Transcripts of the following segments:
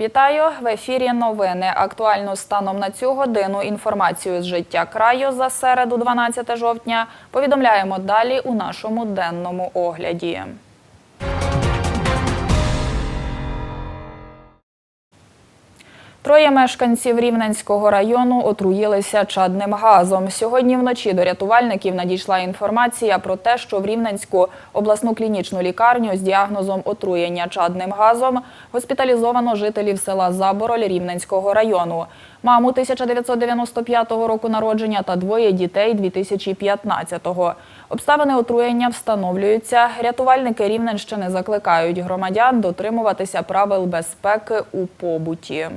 Вітаю в ефірі. Новини. Актуальну станом на цю годину інформацію з життя краю за середу, 12 жовтня. Повідомляємо далі у нашому денному огляді. Троє мешканців Рівненського району отруїлися чадним газом. Сьогодні вночі до рятувальників надійшла інформація про те, що в Рівненську обласну клінічну лікарню з діагнозом отруєння чадним газом госпіталізовано жителів села Забороль Рівненського району. Маму 1995 року народження та двоє дітей 2015-го. Обставини отруєння встановлюються. Рятувальники Рівненщини закликають громадян дотримуватися правил безпеки у побуті.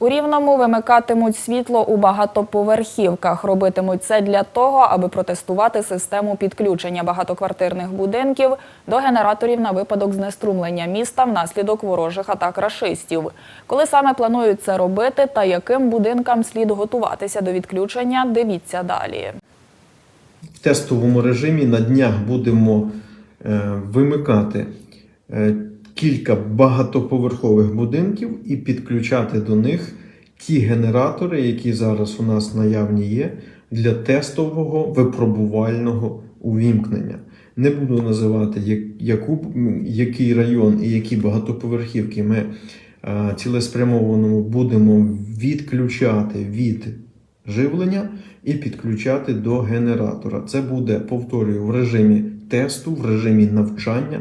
У Рівному вимикатимуть світло у багатоповерхівках. Робитимуть це для того, аби протестувати систему підключення багатоквартирних будинків до генераторів на випадок знеструмлення міста внаслідок ворожих атак рашистів. Коли саме планують це робити та яким будинкам слід готуватися до відключення, дивіться далі. в тестовому режимі на днях будемо е, вимикати е, кілька багатоповерхових будинків і підключати до них ті генератори, які зараз у нас наявні є, для тестового випробувального увімкнення. Не буду називати, яку, який район і які багатоповерхівки ми цілеспрямовано будемо відключати від живлення і підключати до генератора. Це буде, повторюю, в режимі тесту, в режимі навчання.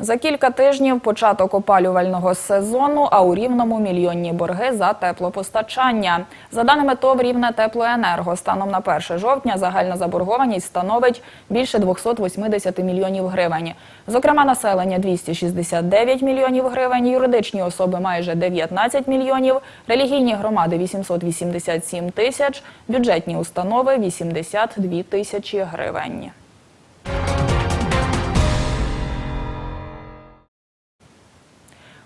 За кілька тижнів початок опалювального сезону, а у Рівному мільйонні борги за теплопостачання. За даними ТОВ «Рівне теплоенерго», станом на 1 жовтня загальна заборгованість становить більше 280 мільйонів гривень. Зокрема, населення 269 мільйонів гривень, юридичні особи майже 19 мільйонів, релігійні громади 887 тисяч, бюджетні установи 82 тисячі гривень.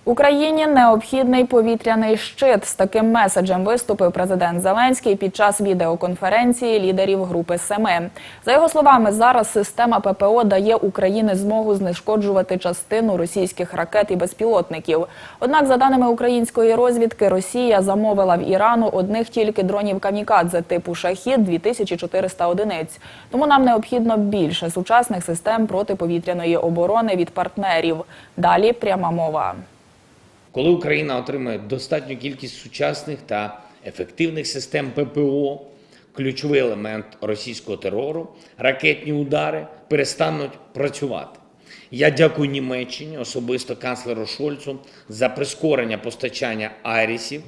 Україні необхідний повітряний щит. З таким меседжем виступив президент Зеленський під час відеоконференції лідерів Групи Семи. За його словами, зараз система ППО дає Україні змогу знешкоджувати частину російських ракет і безпілотників. Однак, за даними української розвідки, Росія замовила в Ірану одних тільки дронів камікадзе типу Шахід 2400 одиниць. Тому нам необхідно більше сучасних систем протиповітряної оборони від партнерів. Далі пряма мова. Коли Україна отримає достатню кількість сучасних та ефективних систем ППО, ключовий елемент російського терору, ракетні удари перестануть працювати. Я дякую Німеччині, особисто канцлеру Шольцу, за прискорення постачання Айрісів.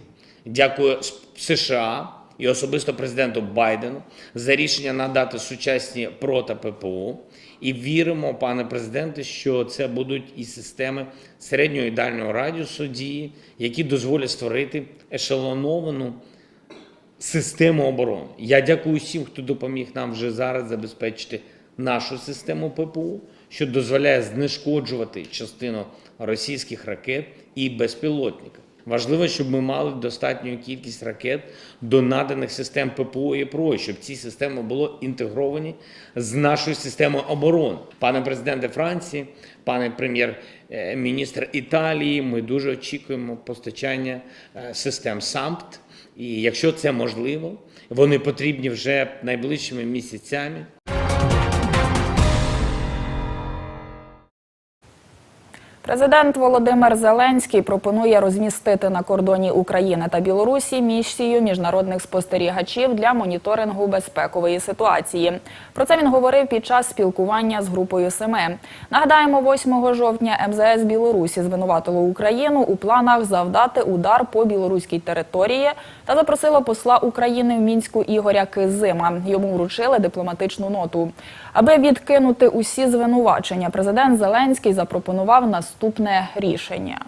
Дякую США і особисто президенту Байдену за рішення надати сучасні прота ППО. І віримо, пане президенте, що це будуть і системи середнього і дальнього радіусу дії, які дозволять створити ешелоновану систему оборони. Я дякую всім, хто допоміг нам вже зараз забезпечити нашу систему ППО, що дозволяє знешкоджувати частину російських ракет і безпілотників. Важливо, щоб ми мали достатню кількість ракет до наданих систем ППО і ПРО, щоб ці системи були інтегровані з нашою системою оборони. Пане президенте Франції, пане прем'єр-міністр Італії, ми дуже очікуємо постачання е, систем САМПТ. І якщо це можливо, вони потрібні вже найближчими місяцями. Президент Володимир Зеленський пропонує розмістити на кордоні України та Білорусі місію міжнародних спостерігачів для моніторингу безпекової ситуації. Про це він говорив під час спілкування з групою Семи. Нагадаємо, 8 жовтня МЗС Білорусі звинуватило Україну у планах завдати удар по білоруській території та запросило посла України в мінську Ігоря Кизима. Йому вручили дипломатичну ноту. Аби відкинути усі звинувачення, президент Зеленський запропонував наступне рішення.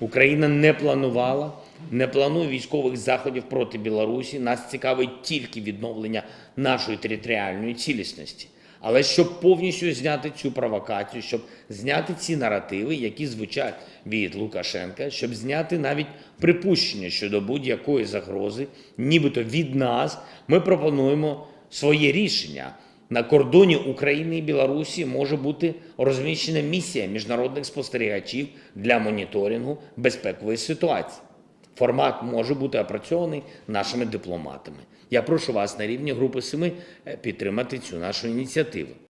Україна не планувала, не планує військових заходів проти Білорусі. Нас цікавить тільки відновлення нашої територіальної цілісності. Але щоб повністю зняти цю провокацію, щоб зняти ці наративи, які звучать від Лукашенка, щоб зняти навіть припущення щодо будь-якої загрози, нібито від нас, ми пропонуємо своє рішення. На кордоні України і Білорусі може бути розміщена місія міжнародних спостерігачів для моніторингу безпекової ситуації. Формат може бути опрацьований нашими дипломатами. Я прошу вас на рівні групи семи е, підтримати цю нашу ініціативу. –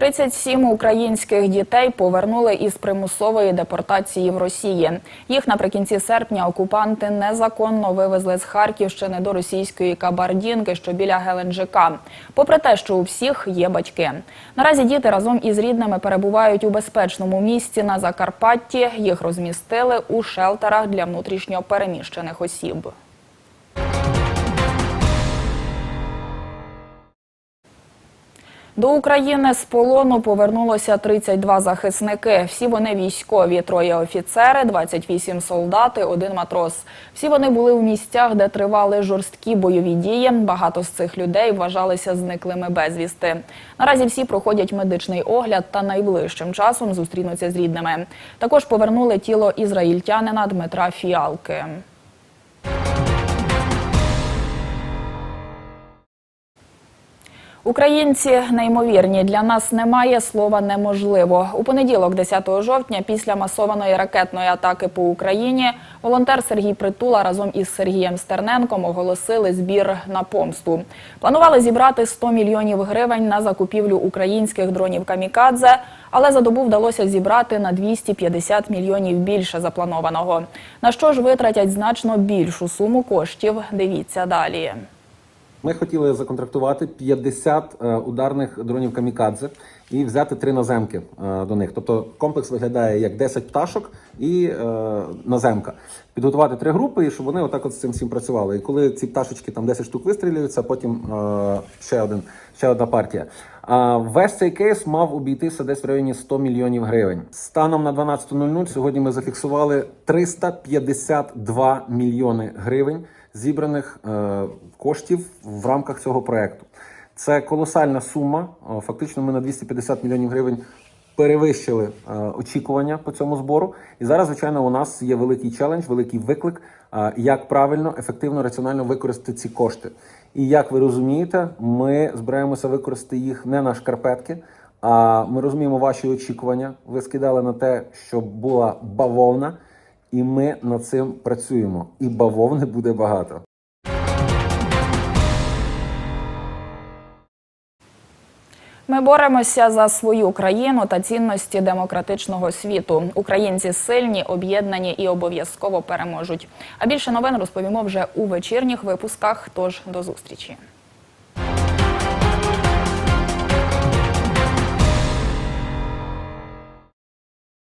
37 українських дітей повернули із примусової депортації в Росії. Їх наприкінці серпня окупанти незаконно вивезли з Харківщини до російської Кабардінки, що біля Геленджика. Попри те, що у всіх є батьки. Наразі діти разом із рідними перебувають у безпечному місці на Закарпатті. Їх розмістили у шелтерах для внутрішньо переміщених осіб. До України з полону повернулося 32 захисники. Всі вони військові, троє офіцери, 28 солдати, один матрос. Всі вони були у місцях, де тривали жорсткі бойові дії. Багато з цих людей вважалися зниклими безвісти. Наразі всі проходять медичний огляд та найближчим часом зустрінуться з рідними. Також повернули тіло ізраїльтянина Дмитра Фіалки. Українці неймовірні. Для нас немає слова неможливо. У понеділок, 10 жовтня, після масованої ракетної атаки по Україні, волонтер Сергій Притула разом із Сергієм Стерненком оголосили збір на помсту. Планували зібрати 100 мільйонів гривень на закупівлю українських дронів камікадзе, але за добу вдалося зібрати на 250 мільйонів більше запланованого. На що ж витратять значно більшу суму коштів? Дивіться далі. Ми хотіли законтрактувати 50 е, ударних дронів камікадзе і взяти три наземки е, до них. Тобто комплекс виглядає як 10 пташок і е, наземка. Підготувати три групи, і щоб вони отак от з цим всім працювали. І коли ці пташечки там 10 штук вистрілюються, потім ще один, ще одна партія. А весь цей кейс мав обійтися десь в районі 100 мільйонів гривень. Станом на 12.00 сьогодні ми зафіксували 352 мільйони гривень зібраних е, коштів в рамках цього проекту. Це колосальна сума. Е, Фактично, ми на 250 мільйонів гривень перевищили е, очікування по цьому збору. І зараз, звичайно, у нас є великий челендж, великий виклик, як правильно, ефективно, раціонально використати ці кошти. І як ви розумієте, ми збираємося використати їх не на шкарпетки. А ми розуміємо ваші очікування. Ви скидали на те, щоб була бавовна, і ми над цим працюємо. І бавовни буде багато. Ми боремося за свою країну та цінності демократичного світу. Українці сильні, об'єднані і обов'язково переможуть. А більше новин розповімо вже у вечірніх випусках. Тож до зустрічі.